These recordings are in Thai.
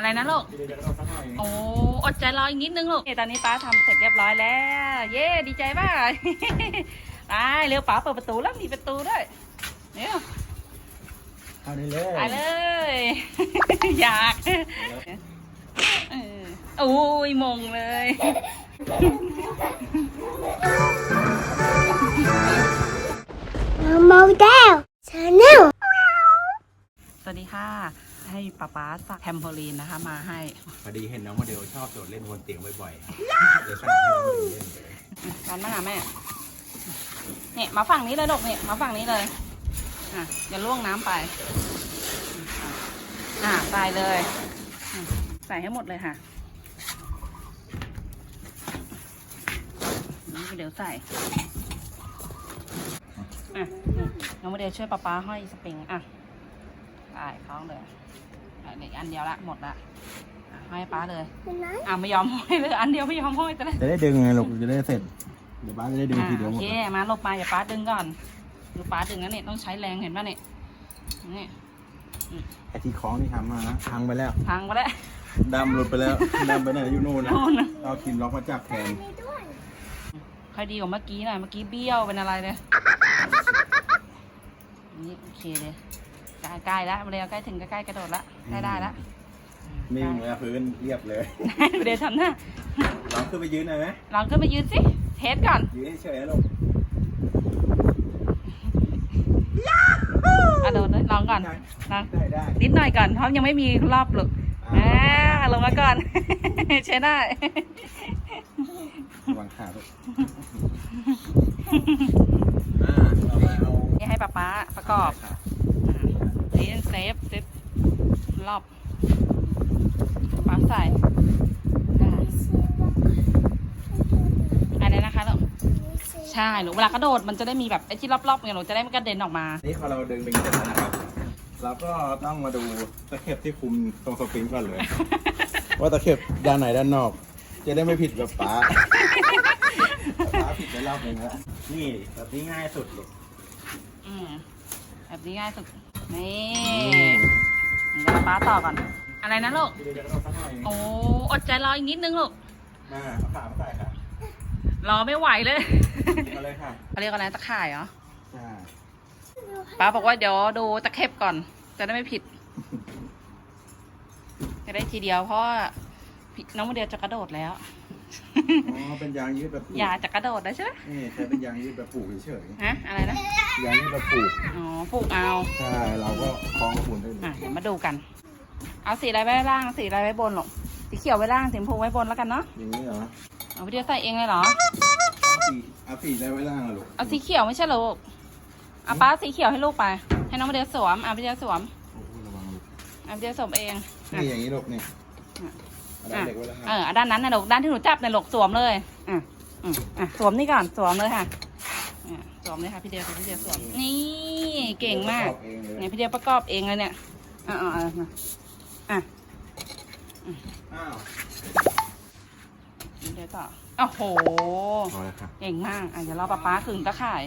อะไรนะลูกเดี๋ยวจะเอาสักหน่อยโอ้อดใจรออีกนิดนึงลูกนี่ตอนนี้ป้าทำเสร็จเรียบร้อยแล้ว เย้ดีใจมากไปเร็วป้าเปิดประตูแล้วมีประตูด้วยเร็วเอาได้เลยไปเลย อยากเออโอ้ยมงเลยโมเดลชาแนลสวัสดีค่ะให้ป้าป้าสักแทมโพลีนนะคะ มาให้ พอดีเห็นน้องโมเดลชอบโดดเล่นบนเตียงบ่อยๆเลยสั่งให้น้องโมเดลเล่นเลยร้อนมาหาแม่เนี่ยมาฝั่งนี้เลยลูกเนี่ยมาฝั่งนี้เลย อะอย่าล่วงน้ำไป อะใส่เลยอืมใส่ให้หมดเลยค่ะนี่เดี๋ยวใส่อะอืมน้องโมเดลช่วยป้าป้าห้อยสปริงอะ ใส่คล้องเลยอะเด็กอันเดียวละหมดละอะห้อยป้าเลยอะไม่ยอมห้อยเลยอันเดียวไม่ยอมห้อยแต่ละจะได้ดึงไงลูกจะได้เสร็จเดี๋ยวบ้านจะได้ดึงอ่าทีเดียวหโอมดเคมาลงไปอย่าป้าดึงก่อนดูป้าดึงนะเนี่ยต้องใช้แรงเห็นป่ะเนี่ยนี่ไอที่คล้องที่ทำมานะพังไปแล้วพังไปแล้วดำหลุดไปแล้วดำไปไหนอยู่นู่นนะโน่นนะเอาครีมล็อกมาจับแทนค่อยดีกว่าเมื่อกี้หน่อยเมื่อกี้เบี้ยวเป็นอะไรเลยนี่โอเคเลย ใกล้ใกล้แล้วเร็วใกล้ถึงใกล้ๆกระโดดละได้ได้ละนิ่งเลยอะพื้นเรียบเลย เดี๋ยวทำหน้าลองขึ้นไปยืนหน่อยไหมลองขึ้นมายืนสิเทสก่อน ยืนเฉยๆนะลูกอะโดดเลยลองก่อนลองได้ได้นิดหน่อยก่อนเพราะยังไม่มีรอบหลุดอ่าลงมาก่อน ใช้ได้วางขาลูกอ่าเอาไปเอานี่ให้ป๊าป๊าประกอบนี่ เซฟเซฟรอบปั๊มใส่อ่าอันนี้นะคะลูกใช่ลูกเวลากระโดดมันจะได้มีแบบไอ้ที่รอบๆไงลูกจะได้ไม่กระเด็นออกมา นี่พอเราดึงไปอย่างนี้เสร็จแล้วนะครับเราก็ต้องมาดูตะเข็บที่คุมตรงสปริงก่อนเลย ว่าตะเข็บด้านไหนด้านนอก จะได้ไม่ผิดแบบป๋าป๋าผิดไปรอบหนึงแล้วนี่แบบนี้ง่ายสุดลูกอืมแบบนี้ง่ายสุด นี่เดี๋ยวป๊าต่อก่อน อะไรนะลูก เดี๋ยวจะเอาสักหน่อยโอ้อดใจรออีกนิดนึงลูก มาเอาขามาใส่ค่ะรอไม่ไหวเลย มาเลยค่ะเขาเรียกอะไรตะข่ายเหรอ อ่าป้าบอกว่าเดี๋ยวดูตะเข็บก่อน จะได้ไม่ผิด จะได้ทีเดียวเพราะว่าพี่น้องโมเดลจะกระโดดแล้ว อ๋อเป็นยางยืดแบบผูกอย่าจะกระโดดได้ใช่ไหมนี่ใช้เป็นยางยืดแบบผูกเฉยฮะอะไรนะ ๆยางยืดแบบผูกอ๋อปลูกเอาใช่เราก็คล้องกับหุ่นได้เลอะยเดี๋ยวมาดูกัน เอาสีอะไรไว้ล่างสีอะไรไว้บนหรอกสีเขียวไว้ล่างสีชมพูไว้บนแล้วกันเนาะอย่างนี้เหรอเอาวิดีโอใส่เองเลยเหรอเอาสีเอาสีได้ไว้ล่างอะลูกเอาสีเขียวไม่ใช่เหรอลูกเอาป้าสีเขียวให้ลูกไป ให้น้องโมเดลสวมเอาวิดีโอสวมโอ้โหระวังลูกเอาวิดีโอสวมเองอะนี่อย่างนี้ลูกนี่อะเอาได้เด็กไว้ล่างเออเอาด้านนั้นนะลูกด้านที่หนูจับนะลูกสวมเลยอะอืมอะสวมนี่ก่อนสวมเลยค่ะ อะสวมเลยค่ะพี่เดียวพี่เดียวสวมนี่เก่งมากเองเลยเนี่ยพี่เดียวประกอบเองเลยเนี่ยอะอะอะมาอะอ้าวพี่เดียวต่อโอ้โหพอแล้วค่ะเก่งมากอะเดี๋ยวรอป๊าป๊าขึงตะข่าย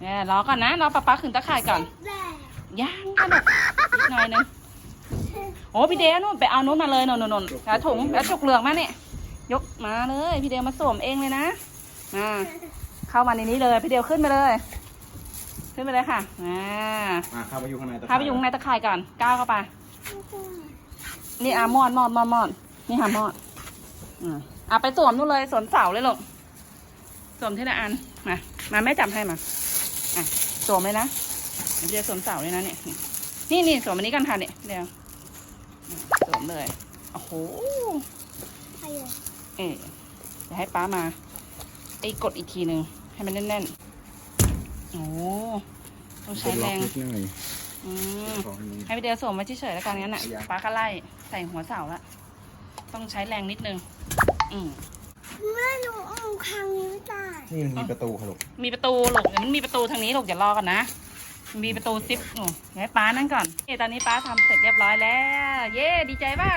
เนี่ยรอก่อนนะรอป๊าป๊าขึงตะข่ายก่อนย่างกันแบบนิดหน่อยนึงโอ้พี่เดียวนู่นไปเอานู้นมาเลยนนนนนแล้วถุงแล้วจุกเหลืองมาเนี่ยยกมาเลย พี่เดียวมาสวมเองเลยนะมา เข้ามาในนี้เลยพี่เดียวขึ้นไปเลย ขึ้นไปเลยค่ะอ่าอ่าเข้าไปอยู่ข้างในตะพาไปอยู่ข้างในตะข่ายก่อนก้าวเข้าไป นี่อะมอดมอดมอดมอดนี่ค่ะมอดอืมอะไปสวมนู่นเลยสวมเสาเลยลูกสวมทีละอันมามาแม่จับให้มาอะสวมเลยนะเดี๋ยวสวมเสาเลยนะเนี่ยนี่นี่สวมอันนี้กันค่ะเนี่ยเดี๋ยวสวมเลยโอ้โหเอ๊ะเดี๋ยวให้ป้ามาไอ้กดอีกทีหนึ่ง ให้มันแน่นๆ โอ้ต้องใช้แรงนิดหน่อยอืมของอันนี้ ให้พี่เดียวสวมไว้เฉยๆแล้วกันงั้นน่ะ อย่าป้าก็ไล่ใส่หัวเสาละ ต้องใช้แรงนิดนึง อืมเมื่อหนูออกครั้งนี้ตายนี่มันมีประตูค่ะลูกมีประตูลูกเดี๋ยวมันมีประตูทางนี้ลูกอย่ารอกันนะ มีประตูซิปหนูเดี๋ยวให้ป้านั่งก่อนเอ้ตอนนี้ป้าทำเสร็จเรียบร้อยแล้ว เย้ดีใจมาก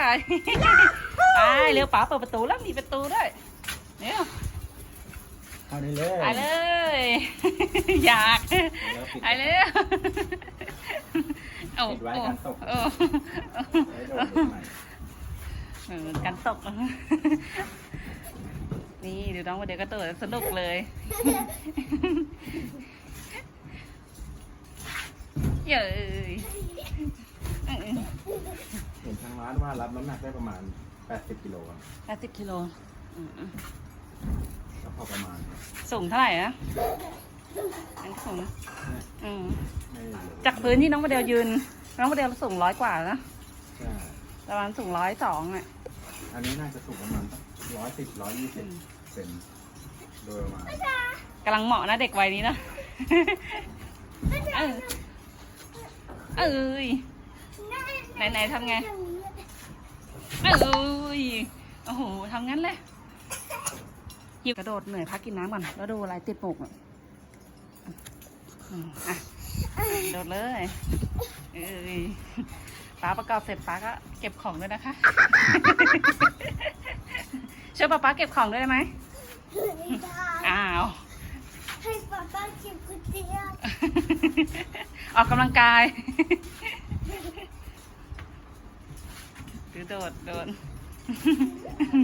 ไปเร็วป้าเปิดประตูแล้วมีประตูด้วยเร็ว เข้าได้เลยไปเลย อยากแล้วปิดไปเลย โอ้ปิดไว้กันตกโอ้ไว้โดนนิดหน่อยเออกันตก นี่ดูน้องวันเดียวก็โดดสนุกเลย เย้ยเออเห็นทางร้านว่ารับน้ำหนักได้ประมาณ 80กิโลครับแปดสิบกิโลอืมก็ พอประมาณครับสูงเท่าไหร่นะอันสูงนะอืมไม่เยอะจากพื้นที่น้องโมเดลยืน น้องโมเดลสูงร้อยกว่านะใช่ประมาณสูงร้อยสองอะ อันนี้น่าจะสูงประมาณร้อยสิบร้อยยี่สิบเซนโดยประมาณกำลังเหมาะนะเด็กวัยนี้นะเออเอ้ยไหนๆทำไงเอ้ยโอ้โหทำงั้นเลยห ยิบกระโดดเหนื่อยพักกินน้ำก่อนแล้วดูอะไรติดปกอะอืมอะโดดเลยเอ้ยป้าประกอบเสร็จป้าก็เก็บของด้วยนะคะช่วยป้าป้าเก็บของด้วยได้ไหมไม่ได้อ้าวให้ป๊าป๊าเก็บกุญแจออกกำลังกายหรือโดดโดด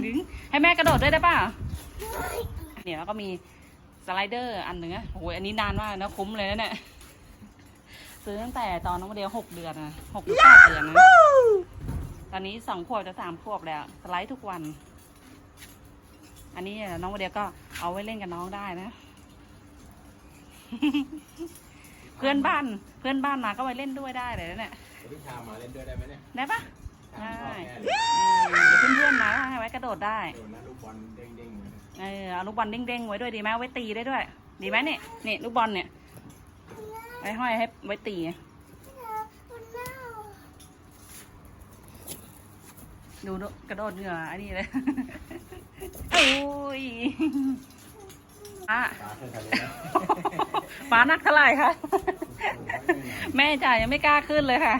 ดึงให้แม่กระโดดด้วยได้ป่ะเนี่ยแล้วก็มีสไลเดอร์อันหนึ่งอะโอ้ยอันนี้นานมากนะคุ้มเลยนะเนี่ยซื้อตั้งแต่ตอนน้องโมเดลหกเดือนนะหกหรือแปดเดือนนะตอนนี้สองขวบจะสามขวบแล้วสไลด์ทุกวัน อันนี้น้องโมเดลก็เอาไว้เล่นกับน้องได้นะ เพื่อนบ้านเพื่อนบ้านมาก็ไปเล่นด้วยได้เลยนะเนี่ยพี่ชามาเล่นด้วยได้ไหมเนี่ยได้ปะ ชามชอบแน่เลยอืมเดี๋ยวเพื่อนๆมาให้ไว้กระโดดได้โดนนะลูกบอลเด้งๆเลยนะเออเอาลูกบอลเด้งๆไว้ด้วยดีไหมไว้ตีได้ด้วย ดีไหมเนี่ยนี่ลูกบอลเนี่ยไว้ห้อยให้ไว้ตีดูกระโดดเหงื่ออันนี้เลยโอ้ยป้าตาเคยทำเลยนะป้านักเท่าไหร่คะ แม่จ่ายยังไม่กล้าขึ้นเลยค่ะ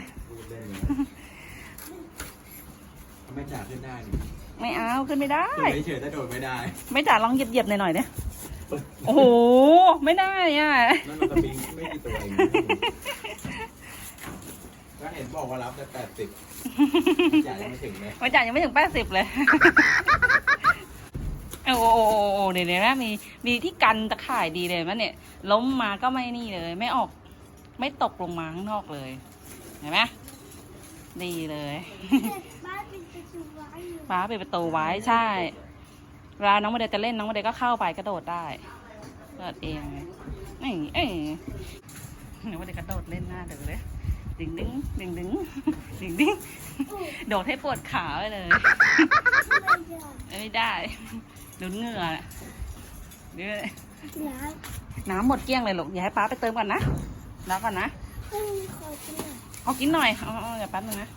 ไม่จ่าขึ้นได้นี่ไม่เอาขึ้นไม่ได้ ขึ้นเฉยๆถ้าโดดไม่ได้ไม่จ่าลองเหยียบๆหน่อยๆเนี่ยโอ้โหไม่ได้อะนั่นมันสปริงไม่กี่ตัวเองก็เห็นบอกว่ารับได้แปดสิบจ่ายยังไม่ถึงเลยไม่จ่ายยังไม่ถึงแปดสิบเลยโอ้โหเดี๋ยวนะมีมีที่กันตะข่ายดีเลยมั้ยเนี่ย ล้มมาก็ไม่นี่เลย ไม่ออก ไม่ตกลงมาข้างนอกเลยเห็นไหมดีเลย ฟ้าปิดประตูไว้ใช่เวลาน้องโมเดลจะเล่นน้องโมเดลก็เข้าไปกระโดดได้เปิดเองเอ้ยเอ้ยน้องโมเดลกระโดดเล่นหน้าเดี๋ยวเลยดึงดึงดึงดึงดึงดึงโดดให้ปวดขาไปเลยไม่ได้ไม่ได้ดูเหงื่อน่ะเดี๋ยวน้น้ำหมดเกลี้ยงเลยลูกอย่าให้ป้าไปเติมก่อนนะแล้วก่อนนะำไม่มีขอกินหน่อยเอากินหน่อยเอาเอาอย่าแป๊บนึงนะ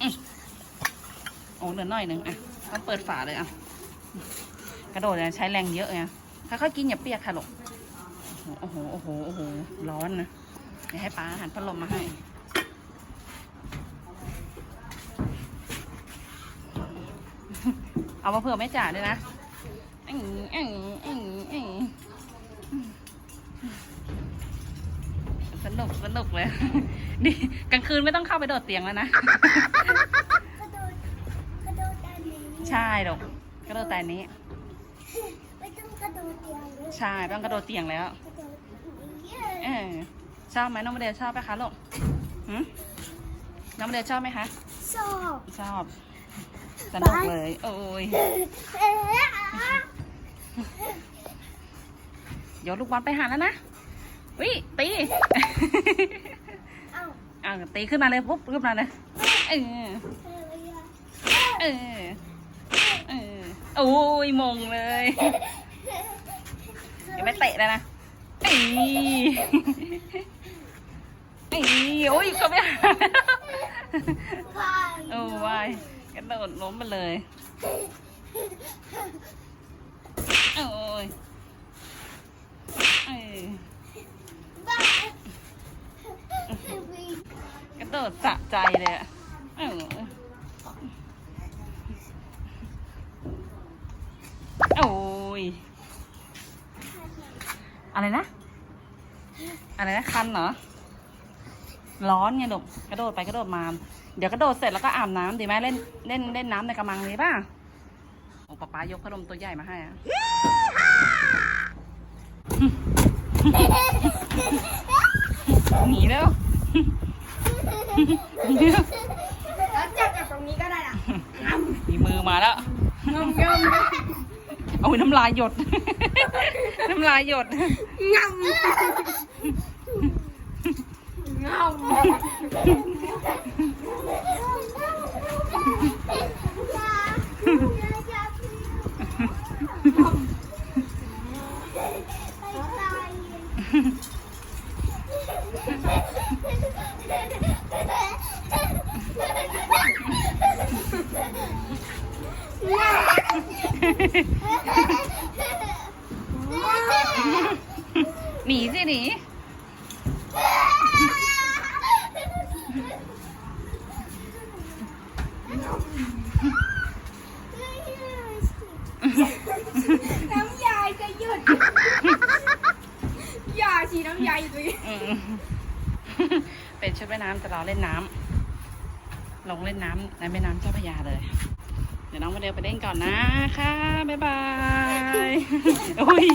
อืม โอ้เหลือหน่อยหนึ่งอะต้องเปิดฝาเลยอะกระโดดเลยใช้แรงเยอะไงค่อยๆกินอย่าเปียกค่ะลูกโอ้โหโอ้โหโอ้โหร้อนนะเดี๋ยวให้ป้าหันพัดลมมาให้เอามาเผื่อแม่จ๋าด้วยนะอื้ออื้ออื้ออื้อสนุกสนุกเลยดิกลางคืนไม่ต้องเข้าไปโดดเตียงแล้วนะ กระโดดกระโดดอันนี้ ใช่ดอกกระโดดแต่อันนี้ ไม่ต้องกระโดดเดียวเลยใช่ไม่ต้องกระโดดเตียงแล้ว กระโดดอย่างนี้เออชอบไหมน้องโมเดลชอบไหมคะลูกหืมน้องโมเดลชอบไหมคะ ชอบชอบสนุกเลย โอ้ยเอ๊ะโยนลูกบอลไปหาแล้วนะวิตี เอ้าอ่าตีขึ้นมาเลยปุ๊บขึ้นมาเลยเออเออ เออเอ อโอ้ยมงเลยยังไม่เตะเลยนะเอ้ยเอ้ยโอ้ยเขาไม่หาวายโอ้วายกระโดดล้มไปเลยโอ้ยเอ้ยบ้ายกระโดดสะใจเลยอะเออโอ้ย อะไรนะ อะไรนะคันเหรอ ร้อนไงลูกกระโดดไปกระโดดมา เดี๋ยวกระโดดเสร็จแล้วก็อาบน้ำดีไหมเล่นเล่นเล่นน้ำในกระมังนี้ป่ะโอ้ป๊าป๊ายกพัดลมตัวใหญ่มาให้อะหนีแล้วหนีแล้วแล้วจับจากตรงนี้ก็ได้ล่ะมีมือมาแล้วงมงม เอาน้ำลายหยด น้ำลายหยดงมงม嗯หนีสิหนี น้ำยายจะหยุดยาชีน้ำยายอยู่ตรงนี้อืมเป็นชุดว่ายน้ำแต่เราเล่นน้ำลงเล่นน้ำในแม่น้ำเจ้าพระยาเลย เดี๋ยวน้องมาเดลไปเล่นก่อนนะค่ะบ๊ายบายอุ้ย